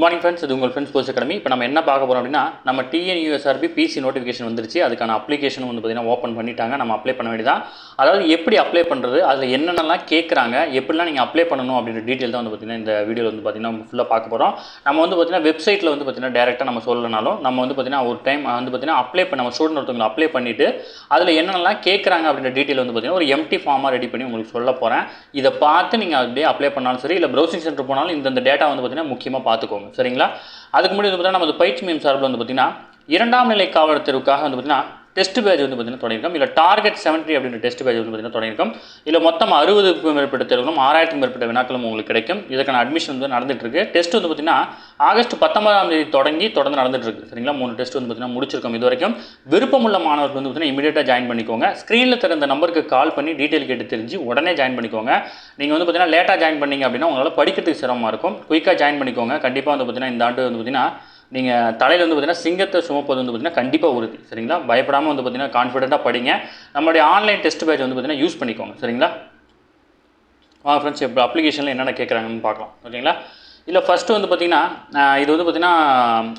Good morning friends இது உங்கள் friends post academy இப்போ நம்ம என்ன பார்க்க போகிறோம் அப்படின்னா நம்ம டிஎன்யூஎஸ்ஆர்பி பிசி நோட்டிஃபிகேஷன் வந்துருச்சு. அதுக்கான அப்ளிகேஷன் வந்து பார்த்தீங்கன்னா ஓப்பன் பண்ணிட்டாங்க. நம்ம அப்ளை பண்ண வேண்டியதான் அதாவது எப்படி அப்ளை பண்ணுறது அதில் என்னென்னலாம் கேட்குறாங்க எப்படிலாம் நீங்கள் அப்ளை பண்ணணும் அப்படின்ற டீட்டெயில் தான் வந்து பார்த்தீங்கன்னா இந்த வீடியோவில் வந்து பார்த்தீங்கன்னா ஃபுல்லாக பார்க்க போகிறோம் நம்ம வந்து பார்த்தீங்கன்னா வெப்சைட்டில் வந்து பார்த்தீங்கன்னா டேரெக்டாக நம்ம சொல்லனாலும் நம்ம வந்து பார்த்தீங்கன்னா ஒரு டைம் வந்து பார்த்தீங்கன்னா அப்ளை பண்ண நம்ம ஸ்டூடெண்ட் ஒருத்தவங்க அப்ளை பண்ணிவிட்டு அதில் என்னென்னலாம் கேட்குறாங்க அப்படின்ற டீட்டெயில் வந்து பார்த்தீங்கன்னா ஒரு எம்டி ஃபார்மாக ரெடி பண்ணி உங்களுக்கு சொல்ல போகிறேன் இதை பார்த்து நீங்கள் அப்படியே அப்ளை பண்ணாலும் சரி இல்லை ப்ரௌசிங் சென்டர் போனாலும் இந்த டேட்டா வந்து பார்த்தீங்கன்னா முக்கியமாக பார்த்துக்கோங்க. சரிங்களா? அதுக்கு முன்னாடி வந்து பார்த்தீங்கன்னா நமது பயிற்சி மையம் சார்பில் வந்து பார்த்திங்கன்னா இரண்டாம் நிலை காவலர் தேர்வுக்காக வந்து பார்த்தீங்கன்னா டெஸ்ட் பேஜ் வந்து பார்த்தீங்கன்னா தொடங்கியிருக்கோம். இல்லை டார்கெட் செவன்ட்டி அப்படின்ற டெஸ்ட் பேஜ் வந்து பார்த்தீங்கன்னா தொடங்கியிருக்கோம். இல்லை மொத்தம் அறுபதுக்கும் மேற்பட்ட தேர்வுகளும் ஆறாயிரத்துக்கும் மேற்பட்ட வினாக்களும் உங்களுக்கு கிடைக்கும். இதுக்கான அட்மிஷன் வந்து நடந்துட்டு டெஸ்ட் வந்து பார்த்தீங்கன்னா ஆகஸ்ட் பத்தொன்பதாம் தேதி தொடங்கி தொடர்ந்து நடந்துட்டுருக்கு சரிங்களா? மூணு டெஸ்ட் வந்து பார்த்திங்கன்னா முடிச்சிருக்கோம் இது வரைக்கும் விருப்பமுள்ள மாணவர்கள் வந்து பார்த்திங்கன்னா இமீடியட்டாக ஜாயின் பண்ணிக்கோங்க. ஸ்க்ரீனில் திறந்த நம்பருக்கு கால் பண்ணி டீட்டெயில் கேட்டு தெரிஞ்சு உடனே ஜாயின் பண்ணிக்கோங்க. நீங்கள் வந்து பார்த்தீங்கன்னா லேட்டாக ஜாயின் பண்ணீங்க அப்படின்னா உங்களால் படிக்கிறதுக்கு சிரமமாக இருக்கும். குயிக்காக ஜாயின் பண்ணிக்கோங்க. கண்டிப்பாக வந்து பார்த்தீங்கன்னா இந்த ஆண்டு வந்து பார்த்திங்கன்னா நீங்கள் தலையில் வந்து பார்த்தீங்கன்னா சிங்கத்தை சுமப்பது வந்து பார்த்தீங்கன்னா கண்டிப்பாக உறுதி சரிங்களா? பயப்படாமல் வந்து பார்த்தீங்கன்னா கான்ஃபிடென்ட்டாக படிங்க. நம்மளுடைய ஆன்லைன் டெஸ்ட் பேட்ச் வந்து பார்த்தீங்கன்னா யூஸ் பண்ணிக்கோங்க சரிங்களா? வாங்க ஃப்ரெண்ட்ஸ் இப்போ அப்ளிகேஷனில் என்னென்ன கேட்குறாங்கன்னு பார்க்கலாம் ஓகேங்களா? இல்லை ஃபஸ்ட்டு வந்து பார்த்தீங்கன்னா இது வந்து பார்த்திங்கன்னா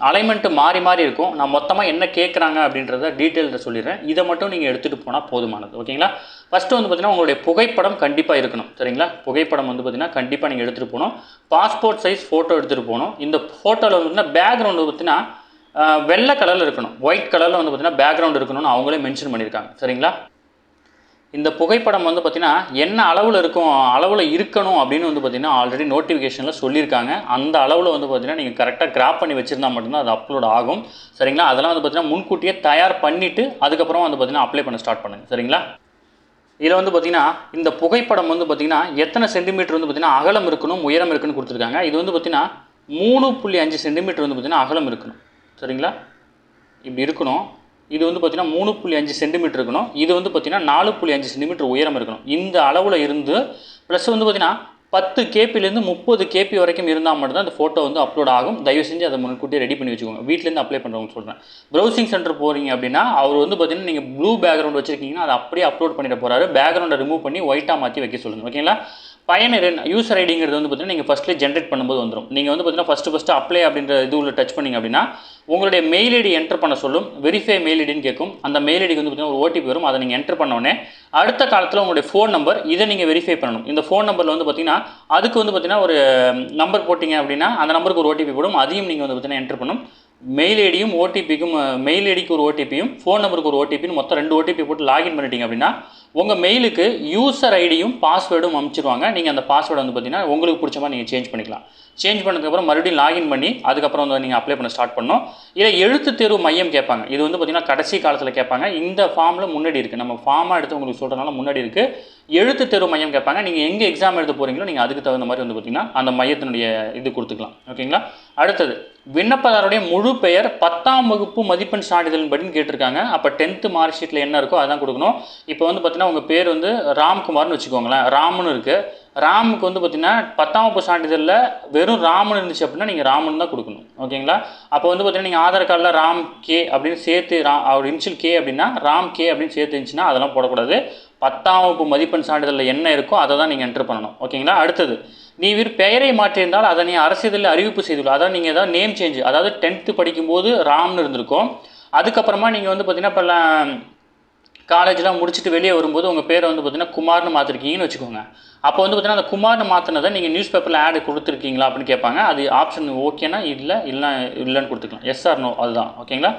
அலைன்மெண்ட்டு மாறி மாறி இருக்கும். நான் மொத்தமாக என்ன கேட்குறாங்க அப்படின்றத டீட்டெயிலில் சொல்லிடுறேன். இதை மட்டும் நீங்கள் எடுத்துகிட்டு போனால் போதுமானது. ஓகேங்களா ஃபஸ்ட்டு வந்து பார்த்தீங்கன்னா உங்களுடைய புகைப்படம் கண்டிப்பாக இருக்கணும். சரிங்களா? புகைப்படம் வந்து பார்த்தீங்கன்னா கண்டிப்பாக நீங்கள் எடுத்துகிட்டு போகணும். பாஸ்போர்ட் சைஸ் ஃபோட்டோ எடுத்துகிட்டு போகணும். இந்த ஃபோட்டோவில் வந்து பார்த்தீங்கன்னா பேக்ரவுண்டு பார்த்தீங்கன்னா வெள்ளை கலரில் இருக்கணும். ஒயிட் கலரில் வந்து பார்த்தீங்கன்னா பேக்ரவுண்ட் இருக்கணும்னு அவங்களே மென்ஷன் பண்ணியிருக்காங்க. சரிங்களா? இந்த புகைப்படம் வந்து பார்த்திங்கன்னா என்ன அளவில் இருக்கும் அளவில் இருக்கணும் அப்படின்னு வந்து பார்த்திங்கன்னா ஆல்ரெடி நோட்டிஃபிகேஷனில் சொல்லியிருக்காங்க அந்த அளவில் வந்து பார்த்திங்கன்னா நீங்கள் கரெக்டாக கிராப் பண்ணி வச்சிருந்தா மட்டும்தான் அது அப்லோட் ஆகும் சரிங்களா அதெல்லாம் வந்து பார்த்திங்கன்னா முன்கூட்டியே தயார் பண்ணிவிட்டு அதுக்கப்புறம் வந்து பார்த்திங்கன்னா அப்ளை பண்ண ஸ்டார்ட் பண்ணுங்க சரிங்களா இதில் வந்து பார்த்திங்கன்னா இந்த புகைப்படம் வந்து பார்த்திங்கன்னா எத்தனை சென்டிமீட்டர் வந்து பார்த்திங்கன்னா அகலம் இருக்கணும் உயரம் இருக்குன்னு கொடுத்துருக்காங்க இது வந்து பார்த்திங்கன்னா மூணு புள்ளி அஞ்சு சென்டிமீட்டர் வந்து பார்த்திங்கன்னா அகலம் இருக்கணும் சரிங்களா இப்படி இருக்கணும் இது வந்து பார்த்திங்கன்னா மூணு புள்ளி அஞ்சு சென்டிமீட்டர் இருக்கணும். இது வந்து பார்த்திங்கன்னா நாலு புள்ளி அஞ்சு சென்டிமீட்டர் உயரம் இருக்கணும். இந்த அளவில் இருந்து ப்ளஸ் வந்து பார்த்திங்கன்னா பத்து கேபிலேருந்து முப்பது கேபி வரைக்கும் இருந்தால் மட்டும்தான் அந்த ஃபோட்டோ வந்து அப்லோட் ஆகும். தயவு செஞ்சு அதை முன்கூட்டியே ரெடி பண்ணி வச்சுக்கோங்க. வீட்டிலேருந்து அப்ளை பண்ணுறவங்க சொல்கிறேன் ப்ரௌசிங் சென்டர் போகிறீங்க அப்படின்னா அவர் வந்து பார்த்தீங்கன்னா நீங்கள் ப்ளூ பேக்ரவுண்ட் வச்சுருக்கீங்கன்னா அதை அப்படியே அப்லோட் பண்ணிட போகிறாரு பேக்ரவுண்டை ரிமூவ் பண்ணி ஒயிட்டாக மாற்றி வைக்க சொல்லுங்கள் ஓகேங்களா பயனர் யூசர் ஐடிங்கிறது வந்து பார்த்தீங்கன்னா நீங்கள் ஃபஸ்ட்லேயே ஜென்ரேட் பண்ணும்போது வந்துடும் நீங்கள் வந்து பார்த்தீங்கன்னா ஃபஸ்ட்டு ஃபஸ்ட்டு அப்ளை அப்படின்ற இது உள்ள டச் பண்ணீங்க அப்படின்னா உங்களுடைய மெயில் ஐடி என்டர் பண்ண சொல்லும் வெரிஃபை மெயில் ஐடின்னு கேட்கும். அந்த மெயில் ஐடிக்கு வந்து பார்த்தீங்கன்னா ஒரு ஓடிபி வரும் அதை நீங்கள் என்டர் பண்ணோன்னே அடுத்த காலத்தில் உங்களுடைய ஃபோன் நம்பர் இதை நீங்கள் வெரிஃபை பண்ணணும். இந்த ஃபோன் நம்பரில் வந்து பார்த்தீங்கன்னா அதுக்கு வந்து பார்த்தீங்கன்னா ஒரு நம்பர் போட்டிங்க அப்படின்னா அந்த நம்பருக்கு ஒரு ஓடிபி போடும் அதையும் நீங்கள் வந்து பார்த்தீங்கன்னா என்டர் பண்ணும். மெயில் ஐடியும் ஓடிபிக்கும் மெயில் ஐடிக்கு ஒரு ஓடிபியும் ஃபோன் நம்பருக்கு ஒரு ஓடிபின்னு மொத்தம் ரெண்டு ஓடிபி போட்டு லாகின் பண்ணிட்டீங்க அப்படின்னா உங்கள் மெயிலுக்கு யூசர் ஐடியும் பாஸ்வேர்டும் அமைச்சிருவாங்க. நீங்கள் அந்த பாஸ்வேர்டு வந்து பார்த்தீங்கன்னா உங்களுக்கு பிடிச்ச மாதிரி நீங்கள் சேஞ்ச் பண்ணிக்கலாம். சேஞ்ச் பண்ணதுக்கப்புறம் மறுபடியும் லாகின் பண்ணி அதுக்கப்புறம் வந்து நீங்கள் அப்ளை பண்ண ஸ்டார்ட் பண்ணணும். இதில் எழுத்து தேர்வு மையம் கேட்பாங்க. இது வந்து பார்த்திங்கன்னா கடைசி காலத்தில் கேட்பாங்க. இந்த ஃபார்மில் முன்னாடி இருக்குது நம்ம ஃபார்மாக எடுத்து உங்களுக்கு சொல்கிறதுனால முன்னாடி இருக்குது எழுத்து தேர்வு மையம் கேட்பாங்க. நீங்கள் எங்கே எக்ஸாம் எழுத போகிறீங்களோ நீங்கள் அதுக்கு தகுந்த மாதிரி வந்து பார்த்தீங்கன்னா அந்த மையத்தினுடைய இது கொடுத்துக்கலாம். ஓகேங்களா? அடுத்தது விண்ணப்பதாருடைய முழு பெயர் பத்தாம் வகுப்பு மதிப்பெண் சான்றிதழின் படின்னு கேட்டிருக்காங்க. அப்போ டென்த்து மார்க் ஷீட்டில் என்ன இருக்கோ அதான் கொடுக்கணும். இப்போ வந்து பார்த்தீங்கன்னா உங்கள் பேர் வந்து ராம்குமார்னு வச்சுக்கோங்களேன். ராம்னு இருக்குது ராமுக்கு வந்து பார்த்தீங்கன்னா பத்தாம் வகுப்பு சான்றிதழில் வெறும் ராமன் இருந்துச்சு அப்படின்னா நீங்கள் ராமன் தான் கொடுக்கணும். ஓகேங்களா? அப்போ வந்து பார்த்தீங்கன்னா நீங்கள் ஆதார் கார்டில் ராம் கே அப்படின்னு சேர்த்து ரா அவர் இன்ஷியல் கே அப்படின்னா ராம் கே அப்படின்னு சேர்த்து இருந்துச்சுன்னா அதெல்லாம் போடக்கூடாது. பத்தாம் வகுப்பு மதிப்பெண் சான்றிதழில் என்ன இருக்கோ அதை தான் நீங்கள் என்ட்ரு பண்ணணும். ஓகேங்களா? அடுத்தது நீ வீர் பெயரை மாற்றியிருந்தால் அதை நீ அரசியலில் அறிவிப்பு செய்துள்ள அதான் நீங்கள் ஏதாவது நேம் சேஞ்ச் அதாவது டென்த்து படிக்கும்போது ராம்னு இருந்திருக்கும். அதுக்கப்புறமா நீங்கள் வந்து பார்த்தீங்கன்னா இப்போ காலேஜ்லாம் முடிச்சுட்டு வெளியே வரும்போது உங்கள் பேரை வந்து பார்த்தீங்கன்னா குமார்னு மாற்றிருக்கீங்கன்னு வச்சுக்கோங்க. அப்போ வந்து பார்த்தீங்கன்னா அந்த குமார்னு மாற்றினதை நீங்கள் நியூஸ் பேப்பரில் ஆடு கொடுத்துருக்கீங்களா அப்படின்னு கேட்பாங்க. அது ஆப்ஷன் ஓகேனா இல்லை இல்லை இல்லைன்னு கொடுத்துக்கலாம். எஸ் ஆர் நோ அதுதான். ஓகேங்களா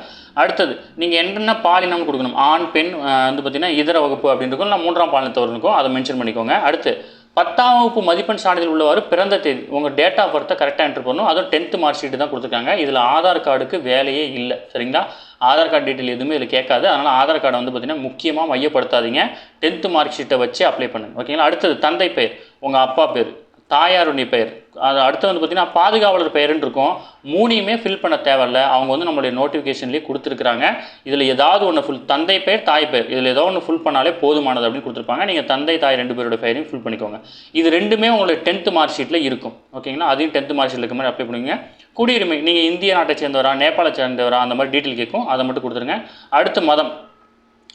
அடுத்தது நீங்கள் என்னென்ன பாலினம் கொடுக்கணும்? ஆண் பெண் வந்து பார்த்தீங்கன்னா இதர வகுப்பு அப்படின்னு இருக்கும் இல்லை மூன்றாம் பாலினத்தவர் இருக்கும் அதை மென்ஷன் பண்ணிக்கோங்க. அடுத்து பத்தாம் வகுப்பு மதிப்பெண் சான்றிதழ் உள்ளவாறு பிறந்த தேதி உங்கள் டேட் ஆஃப் பர்த்தை கரெக்டாக என்ட்ரு பண்ணணும். அதுவும் டென்த்து மார்க் ஷீட்டு தான் கொடுத்துருக்காங்க. இதில் ஆதார் கார்டுக்கு வேலையே இல்லை. சரிங்களா? ஆதார் கார்டு டீட்டெயில் எதுவுமே இதில் கேட்காது. அதனால் ஆதார் கார்டை வந்து பார்த்திங்கன்னா முக்கியமாக மையப்படுத்தாதீங்க. டென்த்து மார்க் ஷீட்டை வச்சு அப்ளை பண்ணுங்கள் ஓகேங்களா? அடுத்தது தந்தை பெயர். உங்கள் அப்பா பேர். தாயாருடைய பெயர். அது அடுத்து வந்து பார்த்தீங்கன்னா பாதுகாவலர் பெயருன்னு இருக்கும். மூணையுமே ஃபில் பண்ண தேவையில்ல. அவங்க வந்து நம்மளுடைய நோட்டிஃபிகேஷன்லேயே கொடுத்துருக்குறாங்க. இதில் ஏதாவது ஒன்று ஃபுல் தந்தை பெயர் தாய் பெயர். இதில் ஏதோ ஒன்று ஃபுல் பண்ணாலே போதுமானது அப்படின்னு கொடுத்துருப்பாங்க. நீங்கள் தந்தை தாய் ரெண்டு பேரோட பெயரையும் ஃபில் பண்ணிக்கோங்க. இது ரெண்டுமே உங்களுடைய டென்த்து மார்க் ஷீட்டில் இருக்கும். ஓகேங்களா அதையும் டென்த்து மார்க் ஷீட்டில் இருக்க மாதிரி அப்ளை பண்ணுவீங்க குடியுரிமை நீங்கள் இந்திய நாட்டை சேர்ந்தவரா நேபாளை சேர்ந்தவரா அந்த மாதிரி டீட்டெயில் கேட்கும் அதை மட்டும் கொடுத்துருங்க. அடுத்து மதம்.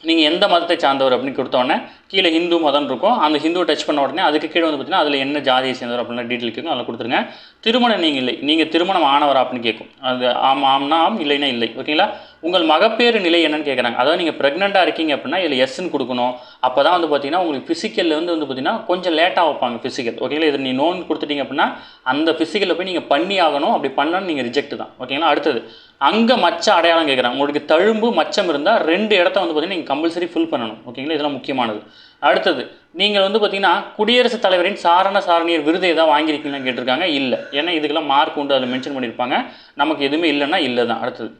நீங்கள் எந்த மதத்தை சார்ந்தவர் அப்படின்னு கொடுத்தோடனே கீழே ஹிந்து மதம் இருக்கும். அந்த ஹிந்துவை டச் பண்ண உடனே அதுக்கு கீழே வந்து பார்த்தீங்கன்னா அதில் என்ன ஜாதியை சேர்ந்தவர் அப்படின்னா டீட்டெயில் கேட்கும் அதில் கொடுத்துருங்க. திருமணம் நீங்கள் இல்லை. நீங்கள் திருமணம் ஆனவரா அப்படின்னு கேட்கும். அது ஆம் ஆம்னா ஆம் இல்லைன்னா இல்லை. ஓகேங்களா உங்கள் மகப்பேறு நிலை என்னன்னு கேட்குறாங்க. அதாவது நீங்கள் ப்ரெக்னெண்ட்டாக இருக்கீங்க அப்படின்னா இதில் எஸ்ன்னு கொடுக்கணும். அப்போ தான் வந்து பார்த்தீங்கன்னா உங்களுக்கு ஃபிசிக்கலில் வந்து வந்து பார்த்தீங்கன்னா கொஞ்சம் லேட்டாக வைப்பாங்க ஃபிசிக்கல் ஓகேங்களா இது நீ நோன் கொடுத்துட்டீங்க அப்படின்னா அந்த ஃபிசிக்கலில் போய் நீங்கள் பண்ணி ஆகணும் அப்படி பண்ணணும்னு நீங்கள் ரிஜெக்ட் தான். ஓகேங்களா அடுத்தது அங்கே மச்ச அடையாளம் கேட்குறாங்க உங்களுக்கு தழும்பு மச்சம் இருந்தால் ரெண்டு இடத்த வந்து பார்த்தீங்கன்னா நீங்கள் கம்பல்சரி ஃபில் பண்ணணும். ஓகேங்களா இதெல்லாம் முக்கியமானது. அடுத்தது நீங்கள் வந்து பார்த்தீங்கன்னா குடியரசுத் தலைவரின் சாரண சாரணியர் விருது ஏதாவது வாங்கியிருக்கீங்களான்னு கேட்டிருக்காங்க? இல்லை. ஏன்னா இதுக்கெல்லாம் மார்க் உண்டு அதில் மென்ஷன் பண்ணியிருப்பாங்க. நமக்கு எதுவுமே இல்லைன்னா இல்லை தான் அடுத்தது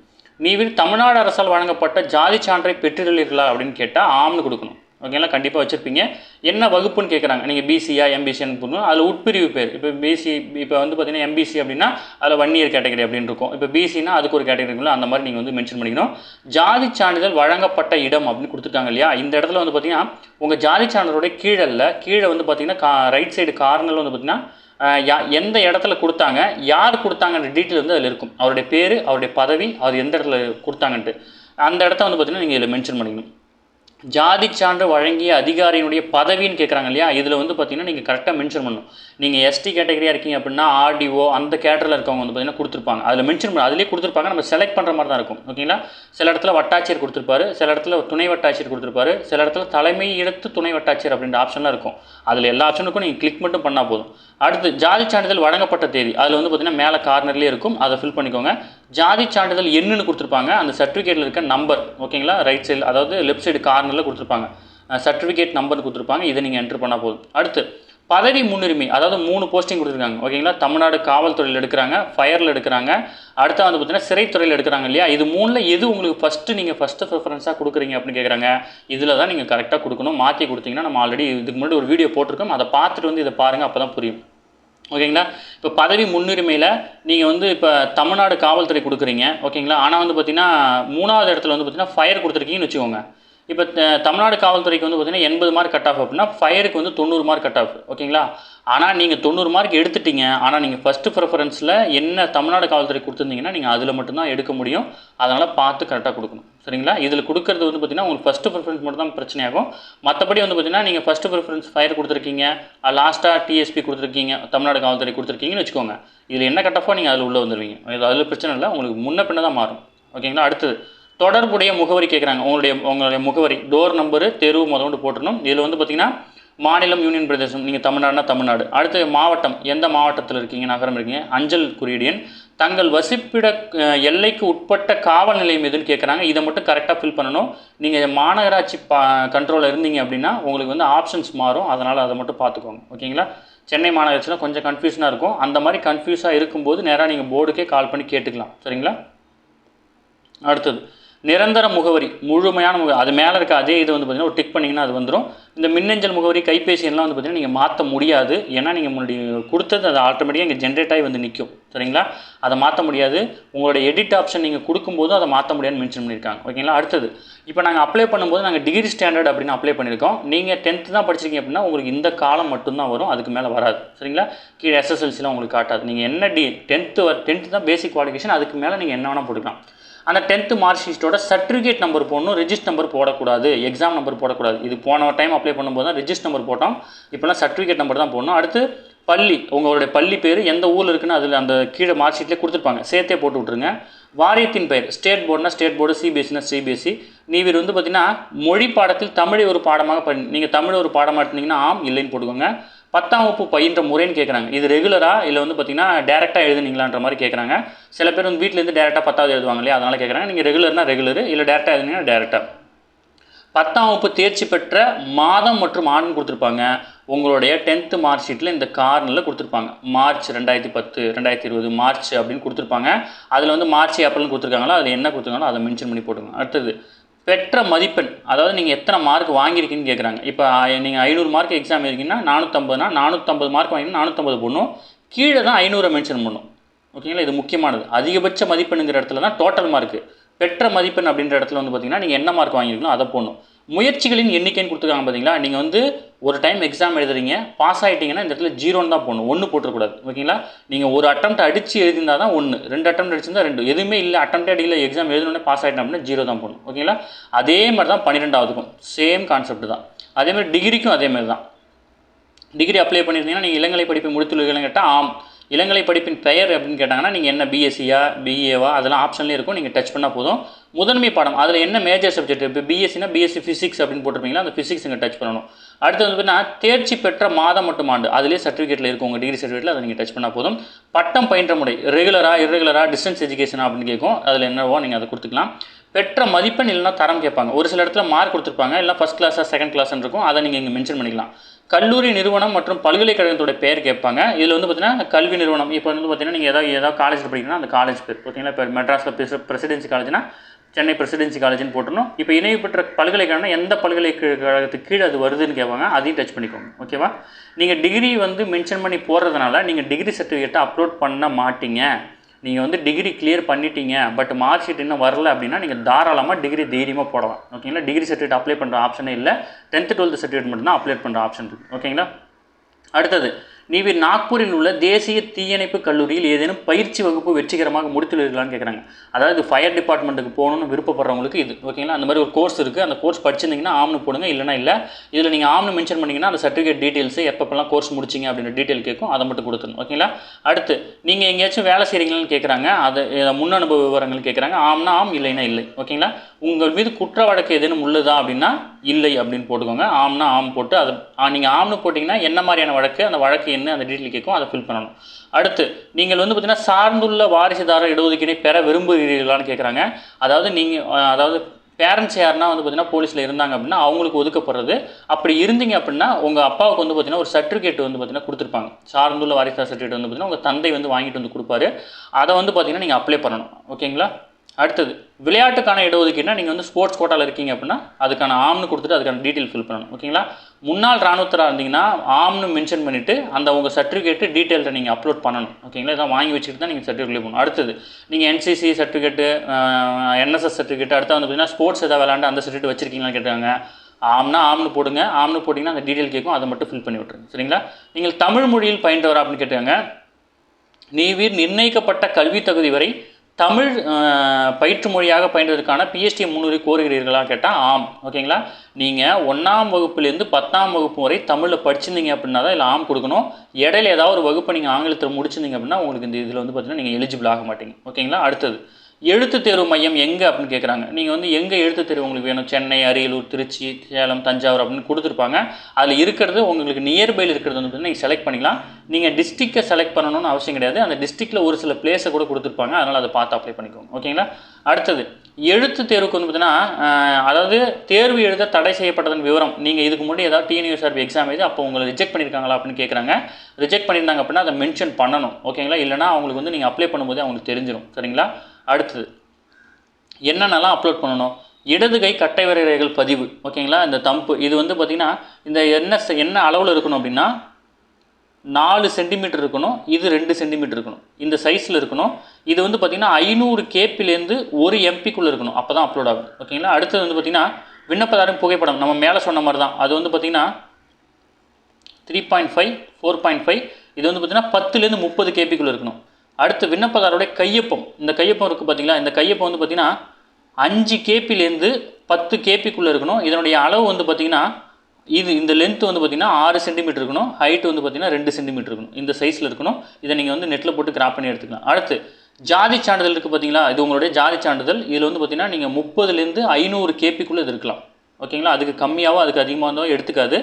நீவில் தமிழ்நாடு அரசால் வழங்கப்பட்ட ஜாதி சான்றை பெற்றிருள்ளீர்களா அப்படின்னு கேட்டால் ஆம்னு கொடுக்கணும். ஓகேங்களா? கண்டிப்பாக வச்சுருப்பீங்க. என்ன வகுப்புன்னு கேட்குறாங்க நீங்கள் பிசியா எம்பிசின்னு போடணும் அதில் உட்பிரிவு பேர். இப்போ பிசி இப்போ வந்து பார்த்தீங்கன்னா எம்பிசி அப்படின்னா அதில் ஒன் இயர் கேட்டகரி அப்படின்னு இருக்கும். இப்போ பிசினா அதுக்கு ஒரு கேட்டகரி இருக்குல்ல அந்த மாதிரி நீங்கள் வந்து மென்ஷன் பண்ணிக்கணும். ஜாதி சான்றிதழ் வழங்கப்பட்ட இடம் அப்படின்னு கொடுத்துருக்காங்க இல்லையா? இந்த இடத்துல வந்து பார்த்தீங்கன்னா உங்கள் ஜாதி சான்றிதழோட கீழல்ல கீழே வந்து பார்த்தீங்கன்னா கா ரைட் சைடு கார்னரில் வந்து பார்த்தீங்கன்னா யா எந்த இடத்துல கொடுத்தாங்க யார் கொடுத்தாங்கன்ற டீட்டெயில் வந்து அதில் இருக்கும். அவருடைய பேர் அவருடைய பதவி அவர் எந்த இடத்துல கொடுத்தாங்கன்ட்டு. அந்த இடத்த வந்து பார்த்தீங்கன்னா நீங்கள் இதில் மென்ஷன் பண்ணிக்கணும். ஜாதி சான்று வழங்கிய அதிகாரியினுடைய பதவின்னு கேட்குறாங்க இல்லையா? இதில் வந்து பார்த்தீங்கன்னா நீங்கள் கரெக்டாக மென்ஷன் பண்ணணும். நீங்கள் எஸ்டி கேட்டகரியாக இருக்கீங்க அப்படின்னா ஆர்டிஓ அந்த கேட்டரில் இருக்கவங்க வந்து பார்த்தீங்கன்னா கொடுத்துருப்பாங்க. அதில் மென்ஷன் பண்ண அதிலே கொடுத்துருப்பாங்க. நம்ம செலக்ட் பண்ணுற மாதிரி தான் இருக்கும். ஓகேங்களா சில இடத்துல வட்டாட்சியர் கொடுத்துருப்பாரு. சில இடத்துல துணை வட்டாட்சியர் கொடுத்துருப்பாரு. சில இடத்துல தலைமை இடத்து துணை வட்டாட்சியர் அப்படின்ற ஆப்ஷன்லாம் இருக்கும். அதில் எல்லா ஆப்ஷனுக்கும் நீங்கள் கிளிக் மட்டும் பண்ணால் போதும். அடுத்து ஜாதி சான்றிதழ் வழங்கப்பட்ட தேதி. அதில் வந்து பார்த்தீங்கன்னா மேலே கார்னர்லேயே இருக்கும். அதை ஃபில் பண்ணிக்கோங்க. ஜாதி சான்றிதழ் என்னன்னு கொடுத்துருப்பாங்க. அந்த சர்டிஃபிகேட்டில் இருக்க நம்பர் ஓகேங்களா ரைட் சைடு அதாவது லெஃப்ட் சைடு கார்னரில் கொடுத்துருப்பாங்க. சர்டிஃபிகேட் நம்பர் கொடுத்துருப்பாங்க. இதை நீங்கள் என்ட்ரு பண்ணால் போதும். அடுத்து பதவி முன்னுரிமை அதாவது மூணு போஸ்டிங் கொடுத்துருக்காங்க ஓகேங்களா தமிழ்நாடு காவல்துறையில் எடுக்கிறாங்க ஃபயரில் எடுக்கிறாங்க. அடுத்து வந்து பார்த்தீங்கன்னா சிறைத்துறையில் எடுக்கிறாங்க இல்லையா? இது மூணில் எது உங்களுக்கு ஃபஸ்ட்டு நீங்கள் ஃபஸ்ட்டு ப்ரிஃபரன்ஸாக கொடுக்குறீங்க அப்படின்னு கேட்குறாங்க இதில் தான் நீங்கள் கரெக்டாக கொடுக்கணும். மாற்றி கொடுத்தீங்கன்னா நம்ம ஆல்ரெடி இதுக்கு முன்னாடி ஒரு வீடியோ போட்டிருக்கோம். அதை பார்த்துட்டு வந்து இதை பாருங்கள் அப்போ தான் புரியும். ஓகேங்களா? இப்போ பதவி முன்னுரிமையில் நீங்கள் வந்து இப்போ தமிழ்நாடு காவல்துறை கொடுக்குறீங்க. ஓகேங்களா? ஆனால் வந்து பார்த்தீங்கன்னா மூணாவது இடத்துல வந்து பார்த்தீங்கன்னா ஃபயர் கொடுத்துருக்கீங்கன்னு வச்சுக்கோங்க. இப்போ த- தமிழ்நாடு காவல்துறைக்கு வந்து பார்த்தீங்கன்னா எண்பது மார்க் கட் ஆஃப் அப்படின்னா ஃபயருக்கு வந்து தொண்ணூறு மார்க் கட் ஆஃப் ஓகேங்களா? ஆனால் நீங்கள் தொண்ணூறு மார்க் எடுத்துட்டீங்க. ஆனால் நீங்கள் ஃபஸ்ட்டு ப்ரிஃபரன்ஸில் என்ன தமிழ்நாடு காவல்துறை கொடுத்துருந்தீங்கன்னா நீங்கள் அதில் மட்டும்தான் எடுக்க முடியும். அதனால் பார்த்து கரெக்டாக கொடுக்கணும். சரிங்களா? இதில் கொடுக்கறது வந்து பார்த்தீங்கன்னா உங்களுக்கு ஃபஸ்ட்டு ப்ரிஃபரன்ஸ் மட்டும் தான் பிரச்சனையாகும். மற்றபடி வந்து பார்த்தீங்கன்னா நீங்கள் ஃபஸ்ட்டு ப்ரிஃபரன்ஸ் ஃபயர் கொடுத்துருக்கீங்க லாஸ்ட்டாக டிஎஸ்பி கொடுத்துருக்கீங்க தமிழ்நாடு காவல்துறை கொடுத்துருக்கீங்கன்னு வச்சுக்கோங்க. இதில் என்ன கட்டப்போ நீங்கள் அதில் உள்ளே வந்துடுவீங்க இது அதில் பிரச்சனை இல்லை உங்களுக்கு முன்ன பின்ன தான் மாறும். ஓகேங்களா அடுத்தது தொடர்புடைய முகவரி கேட்குறாங்க உங்களுடைய உங்களுடைய முகவரி டோர் நம்பரு தெருவு முதல்கொண்டு போட்டணும் இதில் வந்து பார்த்தீங்கன்னா மாநிலம் யூனியன் பிரதேசம் நீங்கள் தமிழ்நாடுனா தமிழ்நாடு. அடுத்து மாவட்டம் எந்த மாவட்டத்தில் இருக்கீங்க? நகரம் இருக்கீங்க. அஞ்சல் குறியீடு எண் தங்கள் வசிப்பிட எல்லைக்கு உட்பட்ட காவல் நிலையம் எதுன்னு கேட்குறாங்க இதை மட்டும் கரெக்டாக ஃபில் பண்ணணும். நீங்கள் மாநகராட்சி பா கண்ட்ரோலில் இருந்தீங்க அப்படின்னா உங்களுக்கு வந்து ஆப்ஷன்ஸ் மாறும். அதனால் அதை மட்டும் பார்த்துக்கோங்க. ஓகேங்களா? சென்னை மாநகராட்சியில் கொஞ்சம் கன்ஃபியூஷனாக இருக்கும். அந்த மாதிரி கன்ஃபியூஸாக இருக்கும்போது நேராக நீங்கள் போர்டுக்கே கால் பண்ணி கேட்டுக்கலாம். சரிங்களா? அடுத்தது. நிரந்தர முகவரி முழுமையான முகவரி அது மேலே இருக்க அதே இது வந்து பார்த்தீங்கன்னா ஒரு டிக் பண்ணிங்கன்னா அது வந்துடும் இந்த மின்னஞ்சல் முகவரி கைபேசி எல்லாம் வந்து பார்த்தீங்கன்னா நீங்கள் மாற்ற முடியாது. ஏன்னா நீங்கள் முன்னாடி கொடுத்தது அது ஆட்டோமேட்டிக்காக இங்கே ஜென்ரேட் ஆகி வந்து நிற்கும் சரிங்களா? அதை மாற்ற முடியாது. உங்களோட எடிட் ஆப்ஷன் நீங்கள் கொடுக்கும்போது அதை மாற்ற முடியாதுன்னு மென்ஷன் பண்ணியிருக்காங்க. ஓகேங்களா அடுத்தது இப்போ நாங்கள் அப்ளை பண்ணும்போது நாங்கள் டிகிரி ஸ்டாண்டர்ட் அப்படின்னு அப்ளை பண்ணியிருக்கோம். நீங்கள் டென்த்து தான் படிச்சிருக்கீங்க அப்படின்னா உங்களுக்கு இந்த காலம் மட்டும்தான் வரும். அதுக்கு மேலே வராது. சரிங்களா? கீழே எஸ்எஸ்எல்சிலாம் உங்களுக்கு காட்டாது. நீங்கள் என்ன டி டென்த்து டென்த்து தான் பேசிக் குவாலிஃபிகேஷன் அதுக்கு மேலே நீங்கள் என்ன வேணால் போட்டுக்கலாம். அந்த டென்த்து மார்க் ஷீட்டோட சர்டிஃபிகேட் நம்பர் போடணும் ரெஜிஸ்ட் நம்பர் போடக்கூடாது எக்ஸாம் நம்பர் போடக்கூடாது. இது போன டைம் அப்ளை பண்ணும்போது தான் ரெஜிஸ்ட் நம்பர் போட்டோம். இப்போலாம் சர்டிஃபிகேட் நம்பர் தான் போடணும். அடுத்து பள்ளி உங்களுடைய பள்ளி பேர் எந்த ஊரில் இருக்குன்னு அதில் அந்த கீழே மார்க் ஷீட்லேயே கொடுத்துருப்பாங்க. சேர்த்தே போட்டு விட்ருங்க வாரியத்தின் பெயர் ஸ்டேட் போர்டுனா ஸ்டேட் போர்டு சிபிஎஸ்சினா சிபிஎஸ்சி நீவிர் வந்து பார்த்தீங்கன்னா மொழி பாடத்தில் தமிழை ஒரு பாடமாக பண்ணி நீங்கள் தமிழ் ஒரு பாடமாக எடுத்தீங்கன்னா ஆம் இல்லைன்னு போட்டுக்கோங்க. பத்தாம் வகுப்பு பயின்ற முறைன்னு கேட்குறாங்க இது ரெகுலராக இல்லை வந்து பார்த்தீங்கன்னா டேரெக்டாக எழுதுனீங்களான்ற மாதிரி கேட்குறாங்க சில பேர் வந்து வீட்டிலேருந்து டேரெக்டாக பத்தாவது எழுதுவாங்க இல்லையா? அதனால் கேட்குறாங்க நீங்கள் ரெகுலர்னா ரெகுலர் இல்லை டேரெக்டாக எழுதுனீங்கன்னா டேரெக்டாக பத்தாம் வகுப்பு தேர்ச்சி பெற்ற மாதம் மற்றும் ஆண்டு கொடுத்துருப்பாங்க. உங்களுடைய டென்த்து மார்க் ஷீட்டில் இந்த கார்னரில் கொடுத்துருப்பாங்க. மார்ச் ரெண்டாயிரத்தி பத்து ரெண்டாயிரத்தி இருபது மார்ச் அப்படின்னு கொடுத்துருப்பாங்க. அதில் வந்து மார்ச் ஏப்ரல்னு கொடுத்துருக்காங்களோ? அதில் என்ன கொடுத்துருக்காங்களோ அதை மென்ஷன் பண்ணி போட்டுருங்க அடுத்தது பெற்ற மதிப்பெண் அதாவது நீங்கள் எத்தனை மார்க் வாங்கியிருக்கீங்கன்னு கேட்குறாங்க இப்போ நீங்கள் ஐநூறு மார்க் எக்ஸாம் இருக்கீங்கன்னா நானூற்றம்பதுனா நானூற்றம்பது மார்க் வாங்கினா நானூற்றம்பது போடணும். கீழே தான் ஐநூறை மென்ஷன் பண்ணும் ஓகேங்களா இது முக்கியமானது. அதிகபட்ச மதிப்பெண்ங்கிற இடத்துல தான் டோட்டல் மார்க்கு பெற்ற மதிப்பெண் அப்படின்ற இடத்துல வந்து பார்த்தீங்கன்னா நீங்கள் என்ன மார்க் வாங்கியிருக்கணும் அதை போடணும். முயற்சிகளின் எண்ணிக்கைன்னு கொடுத்துருக்காங்க பார்த்தீங்களா நீங்கள் வந்து ஒரு டைம் எக்ஸாம் எழுதுறீங்க பாஸ் ஆகிட்டீங்கன்னா இந்த இடத்துல ஜீரோன்னு தான் போடணும். ஒன்று போட்டுறக்கூடாது ஓகேங்களா? நீங்கள் ஒரு அட்டம் அடித்து எழுதியிருந்தா தான் ஒன்று ரெண்டு அட்டம் அடிச்சிருந்தா ரெண்டு. எதுவுமே இல்லை. அட்டம் அடியில் எக்ஸாம் எழுதணுன்னே பாஸ் ஆகிட்டோம் அப்படின்னா ஜீரோ தான் போடணும். ஓகேங்களா? அதே மாதிரி தான் பன்னிரெண்டாவதுக்கும். சேம் கான்செப்ட் தான். அதே மாதிரி டிகிரிக்கும் அதே மாதிரி தான். டிகிரி அப்ளை பண்ணியிருந்தீங்கன்னா நீங்கள் இளங்கலை படிப்பை முடித்துள்ளீர்கள்னு கேட்டால் ஆம். இளங்கலை படிப்பின் பெயர் அப்படின்னு கேட்டாங்கன்னா நீங்கள் என்ன பிஎஸ்சியா பிஏவா அதெல்லாம் ஆப்ஷன்லேயே இருக்கும். நீங்கள் டச் பண்ணால் போதும். முதன்மை பாடம் அதில் என்ன மேஜர் சப்ஜெக்ட் இப்போ பிஎஸ்சினா பிஎஸ்சி ஃபிசிக்ஸ் அப்படின்னு போட்டிருப்பீங்களா? அந்த ஃபிசிக்ஸ் இங்கே டச் பண்ணணும். அடுத்து வந்து பார்த்தீங்கன்னா தேர்ச்சி பெற்ற மாதம் மட்டும் ஆண்டு. அதிலே சர்டிஃபிகேட்டில் இருக்கும். உங்கள் டிகிரி சர்டிஃபிகேட்டில் அதை நீங்கள் டச் பண்ணால் போதும். பட்டம் பயின்ற முறை ரெகுலராக இரெகுலராக டிஸ்டன்ஸ் எஜுகேஷன் அப்படின்னு கேட்கும். அதில் என்னவோ நீங்கள் அதை கொடுத்துக்கலாம். பெற்ற மதிப்பெண் இல்லைனா தரம் கேட்பாங்க. ஒரு சில இடத்துல மார்க் கொடுத்துருப்பாங்க. இல்லை ஃபஸ்ட் கிளாஸாக செகண்ட் கிளாஸ்ன்னு இருக்கும். அதை நீங்கள் இங்கே மென்ஷன் பண்ணிக்கலாம். கல்லூரி நிறுவனம் மற்றும் பல்கலைக்கழகத்தோட பேர் கேட்பாங்க. இதில் வந்து பார்த்தீங்கன்னா கல்வி நிறுவனம். இப்போ வந்து பார்த்தீங்கன்னா நீங்கள் ஏதாவது ஏதாவது காலேஜில் படிக்கணும்னா அந்த காலேஜ் பேர். பார்த்தீங்கன்னா இப்போ மெட்ராஸில் பிரசிடென்சி காலேஜ்னா சென்னை பிரசிடென்சி காலேஜ்னு போட்டுருணும் இப்போ இணைவு பெற்ற பல்கலைக்கழகம்னா எந்த பல்கலைக்கழகத்துக்கு கீழே அது வருதுன்னு கேட்பாங்க. அதையும் டச் பண்ணிக்கோங்க. ஓகேவா நீங்கள் டிகிரி வந்து மென்ஷன் பண்ணி போடுறதுனால நீங்கள் டிகிரி சர்டிஃபிகேட்டை அப்லோட் பண்ண மாட்டீங்க. நீங்கள் வந்து டிகிரி கிளியர் பண்ணிட்டீங்க பட் மார்க் ஷீட் இன்னும் வரல அப்படின்னா நீங்கள் தாராளமாக டிகிரி தைரியமாக போடலாம். ஓகேங்களா டிகிரி சர்டிஃபிகேட் அப்ளை பண்ணுற ஆப்ஷனே இல்லை டென்த்து டுவெல்த்து சர்டிஃபிகேட் மட்டும் தான் அப்ளை பண்ணுற ஆப்ஷன் இருக்குது ஓகேங்களா அடுத்தது நீங்கள் நாக்பூரில் உள்ள தேசிய தீயணைப்பு கல்லூரியில் ஏதேனும் பயிற்சி வகுப்பு வெற்றிகரமாக முடித்துள்ளீர்களான்னு கேட்குறாங்க அதாவது ஃபயர் டிபார்ட்மெண்ட்டுக்கு போகணும்னு விருப்பப்படுறவங்களுக்கு இது ஓகேங்களா? அந்த மாதிரி ஒரு கோர்ஸ் இருக்குது அந்த கோர்ஸ் படிச்சிருந்தீங்கன்னா ஆம்னு போடுங்க. இல்லைனா இல்லை இதில் நீங்கள் ஆம்னு மென்ஷன் பண்ணிங்கன்னா அந்த சர்டிஃபிகேட் டீட்டெயில்ஸு எப்பப்பெல்லாம் கோர்ஸ் முடிச்சிங்க அப்படின்ற டீட்டெயில் கேட்கும் அதை மட்டும் கொடுத்துருணும் ஓகேங்களா? அடுத்து நீங்கள் எங்கேயாச்சும் வேலை செய்கிறீங்களான்னு கேட்குறாங்க அது முன் அனுபவ விவரங்கள் கேட்குறாங்க ஆம்னா ஆம் இல்லைன்னா இல்லை. ஓகேங்களா? உங்கள் மீது குற்ற வழக்கு ஏதேனும் உள்ளதா அப்படின்னா இல்லை அப்படின்னு போட்டுக்கோங்க. ஆம்னா ஆம் போட்டு அது நீங்கள் ஆம்னு போட்டிங்கன்னா என்ன மாதிரியான வழக்கு அந்த வழக்கு என்ன அந்த டீட்டெயில் கேட்கும் அதை ஃபில் பண்ணணும். அடுத்து நீங்கள் வந்து பார்த்தீங்கன்னா சார்ந்துள்ள வாரிசுதாரர் இடஒதுக்கீடை பெற விரும்புகிறீர்களான்னு கேட்குறாங்க அதாவது நீங்கள் அதாவது பேரண்ட்ஸ் யாருன்னா வந்து பார்த்தீங்கன்னா போலீஸில் இருந்தாங்க அப்படின்னா அவங்களுக்கு ஒதுக்கப்படுறது. அப்படி இருந்தீங்க அப்படின்னா உங்கள் அப்பாவுக்கு வந்து பார்த்தீங்கன்னா ஒரு சர்டிஃபிகேட் வந்து பார்த்தீங்கன்னா கொடுத்துருப்பாங்க. சார்ந்துள்ள வாரிசுதார் சர்டிஃபிகேட் வந்து பார்த்தீங்கன்னா உங்கள் தந்தை வந்து வாங்கிட்டு வந்து கொடுப்பாரு. அதை வந்து பார்த்தீங்கன்னா நீங்கள் அப்ளை பண்ணணும். ஓகேங்களா? அடுத்தது விளையாட்டுக்கான இடஒதுக்கீடுனா நீங்கள் வந்து ஸ்போர்ட்ஸ் கோட்டாவில் இருக்கீங்க அப்படின்னா அதுக்கான ஆம்னு கொடுத்துட்டு அதுக்கான டீட்டெயில் ஃபில் பண்ணணும். ஓகேங்களா முன்னாள் ராணுவத்தராக இருந்தீங்கன்னா ஆம்னு மென்ஷன் பண்ணிவிட்டு அந்த உங்கள் சர்டிஃபிகேட்டு டீட்டெயில்ட்டை நீங்கள் அப்லோட் பண்ணணும். ஓகேங்களா இதான் வாங்கி வச்சுட்டு தான் நீங்கள் சர்டிஃபிகேட் பண்ணணும் அடுத்தது நீங்கள் என்சிசி சர்டிஃபிகேட்டு என்எஸ்எஸ் சர்டிஃபிகேட் அடுத்து வந்து பார்த்தீங்கன்னா ஸ்போர்ட்ஸ் எதாவது விளாண்டு அந்த சர்டிஃபிகேட் வச்சிருக்கீங்களான்னு கேட்டாங்க ஆம்னா ஆம்னு போடுங்க. ஆம்னு போட்டிங்கன்னா அந்த டீட்டெயில் கேட்கும். அதை மட்டும் ஃபில் பண்ணி விட்ருங்க சரிங்களா? நீங்கள் தமிழ் மொழியில் பயின்றவர் அப்படின்னு கேட்டாங்க நீவிர் நிர்ணயிக்கப்பட்ட கல்வி தகுதி வரை தமிழ் பயிற்று மொழியாக பயின்றதற்கான பிஎஸ்டி முன்னுரை கோருகிறீர்களா கேட்டால் ஆம். ஓகேங்களா நீங்கள் ஒன்றாம் வகுப்புலேருந்து பத்தாம் வகுப்பு வரை தமிழில் படிச்சிருந்தீங்க அப்படின்னா தான் இதில் ஆம் கொடுக்கணும். இடையில ஏதாவது ஒரு வகுப்பை நீங்கள் ஆங்கிலத்தில் முடிச்சிருந்தீங்க அப்படின்னா உங்களுக்கு இந்த இதில் வந்து பார்த்தீங்கன்னா நீங்கள் எலிஜிபிள் ஆக மாட்டீங்க. ஓகேங்களா அடுத்தது. எழுத்து தேர்வு மையம் எங்கே அப்படின்னு கேட்குறாங்க நீங்கள் வந்து எங்கே எழுத்து தேர்வு உங்களுக்கு வேணும்? சென்னை அரியலூர் திருச்சி சேலம் தஞ்சாவூர் அப்படின்னு கொடுத்துருப்பாங்க. அதில் இருக்கிறது உங்களுக்கு நியர்பையில் இருக்கிறது வந்து நீங்கள் செலக்ட் பண்ணிக்கலாம். நீங்கள் டிஸ்ட்ரிக்டை செலக்ட் பண்ணணும்னு அவசியம் கிடையாது. அந்த டிஸ்ட்ரிக்டில் ஒரு சில பிளேஸை கூட கொடுத்துருப்பாங்க. அதனால் அதை பார்த்து அப்ளை பண்ணிக்கோங்க. ஓகேங்களா அடுத்தது எழுத்து தேர்வுக்கு வந்து பார்த்தீங்கன்னா அதாவது தேர்வு எழுத தடை செய்யப்பட்டதன் விவரம். நீங்கள் இதுக்கு முன்னாடி ஏதாவது டிஎன்யூஎஸ்ஆர்பி எக்ஸாம் எழுதி அப்போ உங்களை ரிஜெக்ட் பண்ணியிருக்காங்களா அப்படின்னு கேட்குறாங்க ரிஜெக்ட் பண்ணியிருந்தாங்க அப்படின்னா அதை மென்ஷன் பண்ணணும். ஓகேங்களா இல்லைனா அவங்களுக்கு வந்து நீங்கள் அப்ளை பண்ணும்போது அவங்களுக்கு தெரிஞ்சிடும் சரிங்களா? அடுத்தது. என்னென்னலாம் அப்லோட் பண்ணணும்? இடது கை கட்டை விரல்கள் பதிவு. ஓகேங்களா? இந்த தம்பு இது வந்து பார்த்திங்கன்னா இந்த என்ன ச- என்ன அளவில் இருக்கணும் அப்படின்னா நாலு சென்டிமீட்டர் இருக்கணும் இது ரெண்டு சென்டிமீட்டர் இருக்கணும். இந்த சைஸில் இருக்கணும். இது வந்து பார்த்திங்கன்னா ஐநூறு கேபிலேருந்து ஒரு எம்பிக்குள்ளே இருக்கணும். அப்போ தான் அப்லோட் ஆகும். ஓகேங்களா? அடுத்தது வந்து பார்த்திங்கன்னா விண்ணப்பதாரின் புகைப்படம். நம்ம மேலே சொன்ன மாதிரி தான் அது வந்து பார்த்திங்கன்னா three point five four point five இது வந்து பார்த்தீங்கன்னா பத்துலேருந்து முப்பது கேபிக்குள்ளே இருக்கணும். அடுத்து விண்ணப்பதாரோடைய கையொப்பம். இந்த கையொப்பம் இருக்குது பார்த்தீங்களா இந்த கையொப்பம் வந்து பார்த்தீங்கன்னா அஞ்சு கேபிலேருந்து பத்து கேபிக்குள்ளே இருக்கணும். இதனுடைய அளவு வந்து பார்த்தீங்கன்னா இது இந்த லென்த் வந்து பார்த்தீங்கன்னா ஆறு சென்டிமீட்டர் இருக்கணும். ஹைட் வந்து பார்த்தீங்கன்னா ரெண்டு சென்டிமீட்டர் இருக்கணும். இந்த சைஸில் இருக்கணும். இதை நீங்கள் வந்து நெட்டில் போட்டு கிராப் பண்ணி எடுத்துக்கலாம். அடுத்து ஜாதி சான்றிதழ் இருக்குது பார்த்தீங்களா இது உங்களுடைய ஜாதி சான்றிதழ். இதில் வந்து பார்த்தீங்கன்னா நீங்கள் முப்பதுலேருந்து ஐநூறு கேபிக்குள்ளே இது இருக்கலாம். ஓகேங்களா? அதுக்கு கம்மியாகவோ அதுக்கு அதிகமாக இருந்தோ எடுத்துக்காது.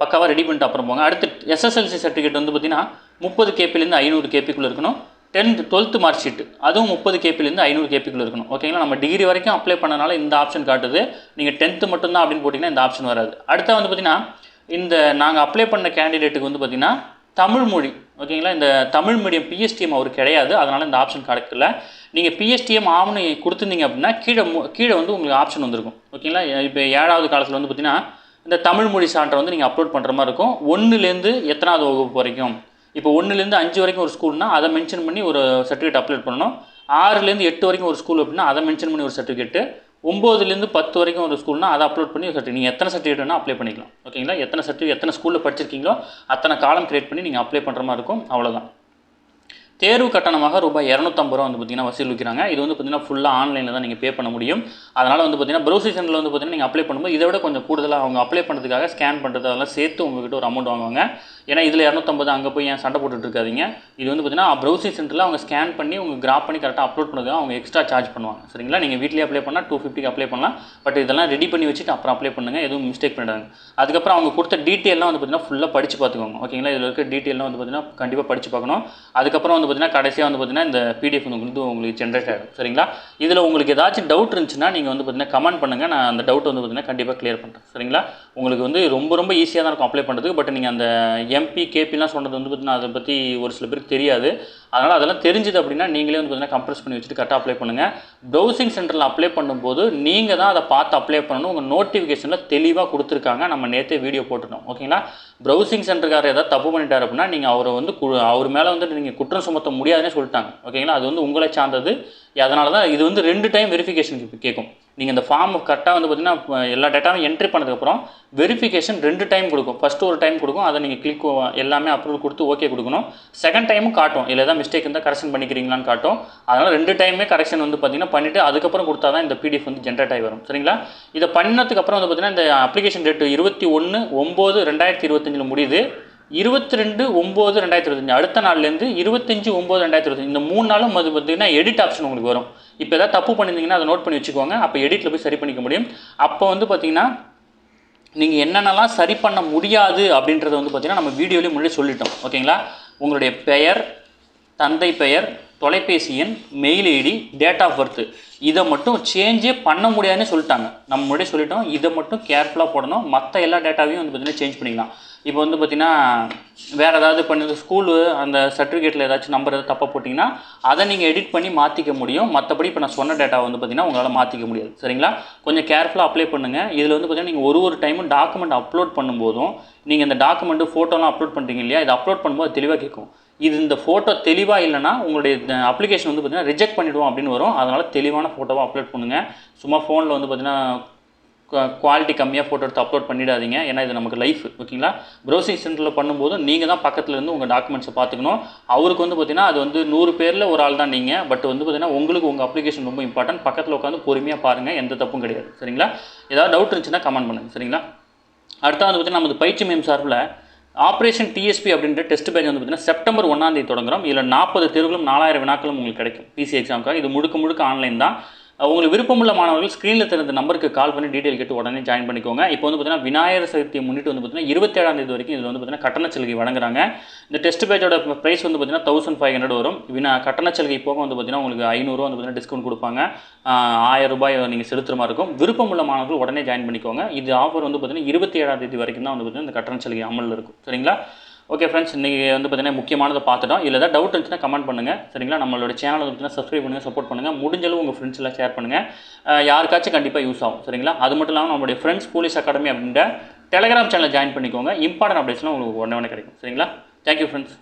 பக்காவாக ரெடி பண்ணிட்டு அப்புறம் போங்க. அடுத்து எஸ்எஸ்எல்சி சர்டிஃபிகேட் வந்து பார்த்தீங்கன்னா முப்பது கேபிலேருந்து ஐநூறு கேபிக்குள்ளே இருக்கணும். டென்த் டுவெல்த்து மார்க் ஷீட் அதுவும் முப்பது கேபிலேருந்து ஐநூறு கேபிக்குள்ளே இருக்கணும். ஓகேங்களா நம்ம டிகிரி வரைக்கும் அப்ளை பண்ணனால இந்த ஆப்ஷன் காட்டுது. நீங்கள் டென்த்து மட்டும்தான் அப்படின்னு போட்டிங்கன்னா இந்த ஆப்ஷன் வராது. அடுத்த வந்து பார்த்தீங்கன்னா இந்த நாங்கள் அப்ளை பண்ண கேண்டிடேட்டுக்கு வந்து பார்த்திங்கன்னா தமிழ் மொழி. ஓகேங்களா இந்த தமிழ் மீடியம் பிஎஸ்டிஎம் அவர் கிடையாது. அதனால் இந்த ஆப்ஷன் கிடைக்கல நீங்கள் பிஎஸ்டிஎம் ஆம்னு கொடுத்துருந்தீங்க அப்படின்னா கீழே மு- கீழே வந்து உங்களுக்கு ஆப்ஷன் வந்திருக்கும். ஓகேங்களா இப்போ ஏழாவது காலத்தில் வந்து பார்த்தீங்கன்னா இந்த தமிழ் மொழி சான்றை வந்து நீங்கள் அப்லோட் பண்ணுற மாதிரி இருக்கும். ஒன்றுலேருந்து எத்தனாவது வகுப்பு வரைக்கும். இப்போ ஒன்றுலேருந்து அஞ்சு வரைக்கும் ஒரு ஸ்கூல்னா அதை மென்ஷன் பண்ணி ஒரு சர்டிஃபிகேட் அப்லோட் பண்ணணும். ஆறுலேருந்து எட்டு வரைக்கும் ஒரு ஸ்கூல் அப்படின்னா அதை மென்ஷன் பண்ணி ஒரு சர்டிஃபிகேட்டு ஒம்போதுலேருந்து பத்து வரைக்கும் ஒரு ஸ்கூல்னா அதை அப்லோட் பண்ணி சர்டிஃபிகேட் நீங்கள் எத்தனை சர்டிஃபிகேட் வேணால் அப்ளை பண்ணிக்கலாம். ஓகேங்களா எத்தனை சர்டிஃபிகேட் எத்தனை ஸ்கூலில் படிச்சிருக்கீங்களோ அத்தனை காலம் கிரியேட் பண்ணி நீங்கள் அப்ளை பண்ணுற மாதிரி இருக்கும். அவ்வளோதான் தேர்வு கட்டணமாக ரூபாய் இரநூத்தம்பது ரூபா வந்து பார்த்தீங்கன்னா வசூலிக்கிறாங்க இது வந்து பார்த்தீங்கன்னா ஃபுல்லாக ஆன்லைனில் தான் நீங்கள் பே பண்ண முடியும். அதனால் வந்து பார்த்தீங்கன்னா ப்ரௌசிங் சென்டரில் வந்து பார்த்திங்கன்னா நீங்கள் அப்ளை பண்ணும்போது இதை விட கொஞ்சம் கூடுதலாக அவங்க அப்ளை பண்ணுறதுக்காக ஸ்கேன் பண்ணுறது அதெல்லாம் சேர்த்து உங்ககிட்ட ஒரு அமௌண்ட் வாங்குவாங்க. ஏன்னா இதில் இரநூத்தம்பது அங்கே போய் ஏன் சண்டை போட்டுட்டு இருக்காதீங்க. இது வந்து பார்த்தீங்கன்னா ப்ரௌசிங் சென்டரில் அவங்க ஸ்கேன் பண்ணி உங்க கிராப் பண்ணி கரெக்டாக அப்லோட் பண்ணுறதுக்கு அவங்க எக்ஸ்ட்ரா சார்ஜ் பண்ணுவாங்க. சரிங்களா? நீங்கள் வீட்லேயே அப்ளை பண்ணால் டூ ஃபிஃப்டிக்கு அப்ளை பண்ணலாம். பட் இதெல்லாம் ரெடி பண்ணி வச்சுட்டு அப்புறம் அப்ளை பண்ணுங்கள் எதுவும் மிஸ்டேக் பண்ணிடாங்க அதுக்கப்புறம் அவங்க கொடுத்த டீட்டெயிலாம் வந்து பார்த்தீங்கன்னா ஃபுல்லாக படித்து பார்த்துக்கோங்க. ஓகேங்களா இதில் இருக்க டீட்டெயிலாம் வந்து பார்த்தீங்கன்னா கண்டிப்பாக படித்து பார்க்கணும். அதுக்கப்புறம் வந்து பார்த்தீங்கன்னா கடைசியாக வந்து பார்த்தீங்கன்னா இந்த பிடிஎஃப் உங்களுக்கு உங்களுக்கு ஜென்ரேட் ஆகிடும் சரிங்களா? இதில் உங்களுக்கு ஏதாச்சும் டவுட் இருந்துச்சுன்னா நீங்கள் வந்து பார்த்தீங்கன்னா கமெண்ட் பண்ணுங்கள் நான் அந்த டவுட் வந்து பார்த்தீங்கன்னா கண்டிப்பாக கிளியர் பண்ணுறேன் சரிங்களா? உங்களுக்கு வந்து ரொம்ப ரொம்ப ஈஸியாக தான் இருக்கும் அப்ளை பண்ணுறதுக்கு பட் நீங்கள் அந்த எம்பி கேபிலாம் சொன்னது வந்து பார்த்தீங்கன்னா அதை பற்றி ஒரு சில பேருக்கு தெரியாது. அதனால் அதெல்லாம் தெரிஞ்சுது அப்படின்னா நீங்களே வந்து பார்த்தீங்கன்னா கம்ப்ரஸ் பண்ணி வச்சுட்டு கரெக்டாக அப்ளை பண்ணுங்கள் ப்ரௌசிங் சென்டரில் அப்ளை பண்ணும்போது நீங்கள் தான் அதை பார்த்து அப்ளை பண்ணணும். உங்கள் நோட்டிஃபிகேஷனில் தெளிவாக கொடுத்துருக்காங்க. நம்ம நேற்றே வீடியோ போட்டுருந்தோம். ஓகேங்களா ப்ரௌசிங் சென்டருக்காரர் ஏதாவது தப்பு பண்ணிட்டார் அப்படின்னா நீங்கள் அவரை வந்து கு- அவர் மேலே வந்து நீங்கள் குற்றம் சுமத்த முடியாதுன்னு சொல்லிட்டாங்க. ஓகேங்களா அது வந்து உங்களை சார்ந்தது. அதனால தான் இது வந்து ரெண்டு டைம் வெரிஃபிகேஷன் கேட்கும். நீங்கள் இந்த ஃபார்ம் கரெக்டாக வந்து பார்த்தீங்கன்னா எல்லா டேட்டாவும் என்ட்ரி பண்ணதுக்கப்புறம் வெரிஃபிகேஷன் ரெண்டு டைம் கொடுக்கும். ஃபஸ்ட்டு ஒரு டைம் கொடுக்கும். அதை நீங்கள் கிளிக் எல்லாமே அப்ரூவல் கொடுத்து ஓகே கொடுக்கணும். செகண்ட் டைமும் காட்டும். இல்லை ஏதாவது மிஸ்டேக் இருந்தால் கரெக்ஷன் பண்ணிக்கிறீங்களான்னு காட்டும். அதனால் ரெண்டு டைமே கரெக்ஷன் வந்து பார்த்தீங்கன்னா பண்ணிவிட்டு அதுக்கப்புறம் கொடுத்தா தான் இந்த பிடிஎஃப் வந்து ஜென்ரேட் ஆகி வரும். சரிங்களா? இதை பண்ணதுக்கப்புறம் வந்து பார்த்தீங்கன்னா இந்த அப்ளிகேஷன் டேட் இருபத்தி ஒன்று ஒம்பது ரெண்டாயிரத்தி இருபத்தஞ்சில் முடியுது. இருபத்தி ரெண்டு ஒம்பது ரெண்டாயிரத்தி இருபத்தஞ்சு அடுத்த நாள்லேருந்து இருபத்தஞ்சு ஒம்பது ரெண்டாயிரத்தி இருபத்தஞ்சு இந்த மூணு நாளும் அது பார்த்தீங்கன்னா எடிட் ஆப்ஷன் உங்களுக்கு வரும். இப்போ ஏதாவது தப்பு பண்ணியிருந்தீங்கன்னா அதை நோட் பண்ணி வச்சுக்கோங்க. அப்போ எடிட்டில் போய் சரி பண்ணிக்க முடியும். அப்போ வந்து பார்த்தீங்கன்னா நீங்கள் என்னென்னலாம் சரி பண்ண முடியாது அப்படின்றத வந்து பார்த்தீங்கன்னா நம்ம வீடியோலேயே முன்னாடி சொல்லிட்டோம். ஓகேங்களா? உங்களுடைய பெயர் தந்தை பெயர் தொலைபேசி எண் mail ID date of birth இதை மட்டும் சேஞ்சே பண்ண முடியாதுன்னு சொல்லிட்டாங்க. நம்ம முன்னாடியே சொல்லிட்டோம். இதை மட்டும் கேர்ஃபுல்லாக போடணும். மற்ற எல்லா டேட்டாவையும் வந்து பார்த்திங்கன்னா சேஞ்ச் பண்ணிக்கலாம். இப்போ வந்து பார்த்தீங்கன்னா வேறு ஏதாவது பண்ணி ஸ்கூலு அந்த சர்டிஃபிகேட்டில் ஏதாச்சும் நம்பர் ஏதாவது தப்பாக போட்டிங்கன்னா அதை நீங்கள் எடிட் பண்ணி மாற்றிக்க முடியும். மற்றபடி இப்போ நான் சொன்ன டேட்டா வந்து பார்த்தீங்கன்னா உங்களால் மாற்றிக்க முடியாது. சரிங்களா? கொஞ்சம் கேர்ஃபுல்லாக அப்ளை பண்ணுங்கள் இதில் வந்து பார்த்தீங்கன்னா நீங்கள் ஒரு ஒரு டைமும் டாக்குமெண்ட் அப்லோட் பண்ணும்போதும் நீங்கள் இந்த டாக்குமெண்ட்டு ஃபோட்டோலாம் அப்லோட் பண்ணுறீங்க இல்லையா? இதை அப்லோட் பண்ணும்போது தெளிவாக கேட்கும். இது இந்த ஃபோட்டோ தெளிவாக இல்லைன்னா உங்களுடைய அப்ளிகேஷன் வந்து பார்த்தீங்கன்னா ரிஜெக்ட் பண்ணிவிடுவோம் அப்படின்னு வரும். அதனால் தெளிவான ஃபோட்டோவாக அப்லோட் பண்ணுங்கள் சும்மா ஃபோனில் வந்து பார்த்தீங்கன்னா குவாலிட்டி கம்மியாக ஃபோட்டோ எடுத்து அப்லோட் பண்ணிடாதீங்க. ஏன்னா இது நமக்கு லைஃப் ஓகேங்களா ப்ரௌசிங் சென்டரில் பண்ணும்போது நீங்கள் தான் பக்கத்தில் இருந்து உங்கள் டாக்குமெண்ட்ஸை பார்த்துக்கணும். அவருக்கு வந்து பார்த்தீங்கன்னா அது வந்து நூறு பேரில் ஒரு ஆள் தான் நீங்கள் பட் வந்து பார்த்தீங்கன்னா உங்களுக்கு உங்கள் அப்ளிகேஷன் ரொம்ப இம்பார்ட்டன்ட் பக்கத்தில் உட்காந்து பொறுமையாக பாருங்கள் எந்த தப்பும் கிடையாது. சரிங்களா? ஏதாவது டவுட் இருந்துச்சுன்னா கமெண்ட் பண்ணுங்கள் சரிங்களா? அடுத்தது வந்து பார்த்தீங்கன்னா நமது பயிற்சி மேம் சார்பில் ஆப்ரேஷன் டிஎஸ்பி அப்படின்ற டெஸ்ட் பேஜ் வந்து பார்த்தீங்கன்னா செப்டம்பர் ஒன்றாந்தேதி தொடங்குறோம். இதில் நாற்பது தேர்வுகளும் நாலாயிரம் வினாக்களும் உங்களுக்கு கிடைக்கும். பிசி எக்ஸாமுக்காக இது முழுக்க முழுக்க ஆன்லைன் தான். உங்களுக்கு விருப்பமுள்ள மாணவர்கள் ஸ்க்ரீனில் தெரிந்த நம்பருக்கு கால் பண்ணி டீட்டெயில் கேட்டு உடனே ஜாயின் பண்ணிக்கோங்க. இப்போ வந்து பார்த்தீங்கன்னா விநாயகர் சதுர்த்தியை முன்னிட்டு வந்து பார்த்தீங்கன்னா இருபத்தேழாம் தேதி வரைக்கும் இதில் வந்து பார்த்தீங்கன்னா கட்டண சலுகை வழங்குறாங்க. இந்த டெஸ்ட் பேஜோட ப்ரைஸ் வந்து பார்த்தீங்கன்னா தௌசண்ட் ஃபைவ் ஹண்ட்ரட் வரும். வினா கட்டண சலுகை போக வந்து பார்த்தீங்கன்னா உங்களுக்கு ஐநூறுரூவா வந்து பார்த்தீங்கன்னா டிஸ்கவுண்ட் கொடுப்பாங்க. ஆயிரம் ரூபாய் நீங்கள் செலுத்துகிற மாதிரி இருக்கும். விருப்பமுள்ள மாணவர்கள் உடனே ஜாயின் பண்ணிக்கோங்க. இது ஆஃபர் வந்து பார்த்தீங்கன்னா இருபத்தி ஏழாம் தேதி வரைக்கும் தான் வந்து பார்த்தீங்கன்னா இந்த கட்டண சலுகை அமலில் இருக்கும். சரிங்களா? ஓகே ஃப்ரெண்ட்ஸ் இன்றைக்கி வந்து பார்த்தீங்கன்னா முக்கியமானதை பார்த்துட்டோம். இல்லை ஏதாவது டவுட் இருந்துச்சுன்னா கமெண்ட் பண்ணுங்கள் சரிங்களா? நம்மளோட சேனலை வந்து பார்த்தீங்கன்னா சப்ஸ்கிரைப் பண்ணுங்கள் சப்போர்ட் பண்ணுங்கள் முடிஞ்சளவு உங்கள் ஃப்ரெண்ட்ஸ் எல்லாம் ஷேர் பண்ணுங்கள் யாருக்காச்சும் கண்டிப்பாக யூஸ் ஆகும். சரிங்களா? அது மட்டும் இல்லாமல் நம்மளுடைய ஃப்ரெண்ட்ஸ் போலீஸ் அகாடமி அப்படின்ற டெலிகிராம் சேனலை ஜாயின் பண்ணிக்கோங்க. இம்பார்ட்டன்ட் அப்டேட்ஸ்லாம் உங்களுக்கு உடனே உடனே கிடைக்கும். சரிங்களா? Thank you friends